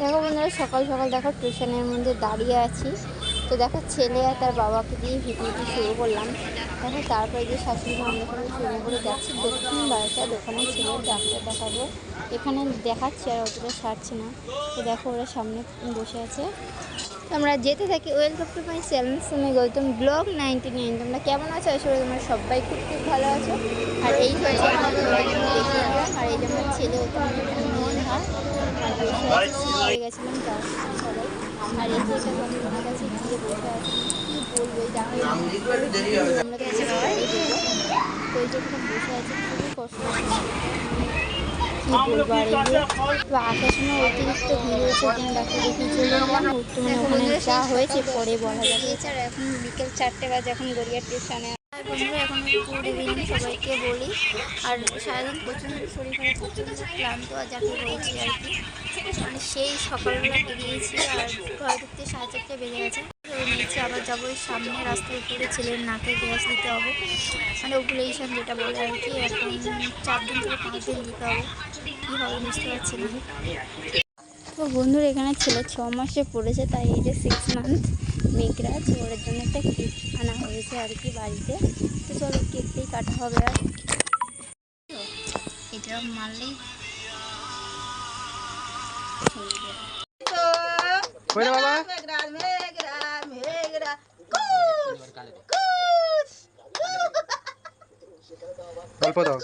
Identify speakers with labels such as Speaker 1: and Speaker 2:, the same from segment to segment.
Speaker 1: দেখো বন্ধুরা, সকাল সকাল দেখো টিউশনের মধ্যে দাঁড়িয়ে আছি। তো দেখো ছেলে আর তার বাবাকে দিয়ে ভিডিওটি শুরু করলাম। দেখো তারপরে যে শাশুড়ি আমরা সবাই শুরু করে যাচ্ছি, দক্ষিণ বারোটা দোকানে ছিল ডাক্তার দেখাবো। এখানে দেখাচ্ছি আর অতটা সারছে না। তো দেখো ওরা সামনে বসে আছে। তো আমরা যেতে থাকি। Welcome to my channel Sumi Gautam vlog ninety nine তোমরা কেমন আছো? আসলে তোমরা সবাই খুব খুব ভালো আছো। আর এই আমাদের আর এই যে আমার ছেলে ওখানে মন হয় আর বসে আছে, হয়ে গেছিলাম তার সবাই আর এই যে এটা কাছে গিয়ে বসে আছি কী বলব এই দেখো আমরা কাছে বাড়ি তো এই যে বসে আছে খুবই কষ্ট আসার সময় অতিরিক্ত ভিড় হয়েছে ওখানে ডাক্তার ওখানে যা হয়েছে পরে বলা যাবে এছাড়া এখন বিকেল চারটে বাজে এখন গড়িয়া স্টেশনে বন্ধুরা এখন ইভিনিং সবাইকে বলি। আর সারাদিন প্রচণ্ড শরীর খারাপ, প্রচণ্ড ক্লান্ত আর যাকে বলছি আর কি। মানে সেই সকালবেলা বেরিয়েছি আর ঘর ঢুকতে সাড়ে চারটে বেজে গেছে। নিচে আবার যাব ওই সামনে রাস্তার উপরে ছেলের নাকে গ্যাস দিতে হবে। মানে ওগুলেশন যেটা বলে আর কি, এখন চার দিন থেকে পাঁচ দিন দিতে হবে। কী হবে বুঝতে পারছি না। তো বন্ধুর এখানে ছেলে ছ মাসে পড়েছে, তাই এই যে সিক্স মান্থ মেয়েরা তো ওর জন্য একটা কেক আনা হয়েছে আর কি বাড়িতে তো চলো কেকটাই কাটা হবে আর এটা মারলেই
Speaker 2: গল্প দাও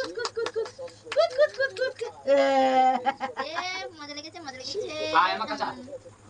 Speaker 1: মজা লেগেছে মজা লেগেছে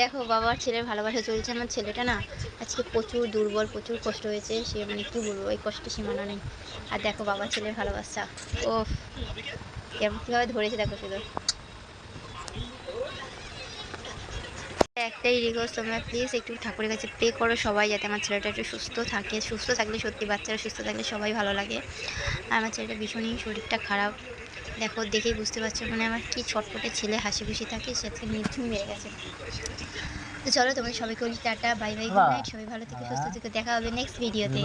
Speaker 1: দেখো বাবার ছেলের ভালোবাসা চলছে। আমার ছেলেটা না আজকে প্রচুর দুর্বল, প্রচুর কষ্ট হয়েছে। সে মানে কী বলব ওই কষ্টে সীমানা নেই। আর দেখো বাবার ছেলের ভালোবাসা। ও কেমন কীভাবে ধরেছে দেখো শুধু। একটাই রিকোয়েস্ট তোমরা প্লিজ একটু ঠাকুরের কাছে প্রে করো সবাই যাতে আমার ছেলেটা একটু সুস্থ থাকে। সুস্থ থাকলে সত্যি বাচ্চারা সুস্থ থাকলে সবাই ভালো লাগে। আর আমার ছেলেটা ভীষণই শরীরটা খারাপ। দেখো দেখে বুঝতে পারছ মানে আমার কি ছটপটে ছেলে হাসি খুশি থাকে সে আজকে নির্ঝুম মেরে গেছে। তো চলো তোমরা সবাইকে বলি tata bye bye good night সবাই ভালো থেকে সুস্থ থেকে দেখা হবে নেক্সট ভিডিওতে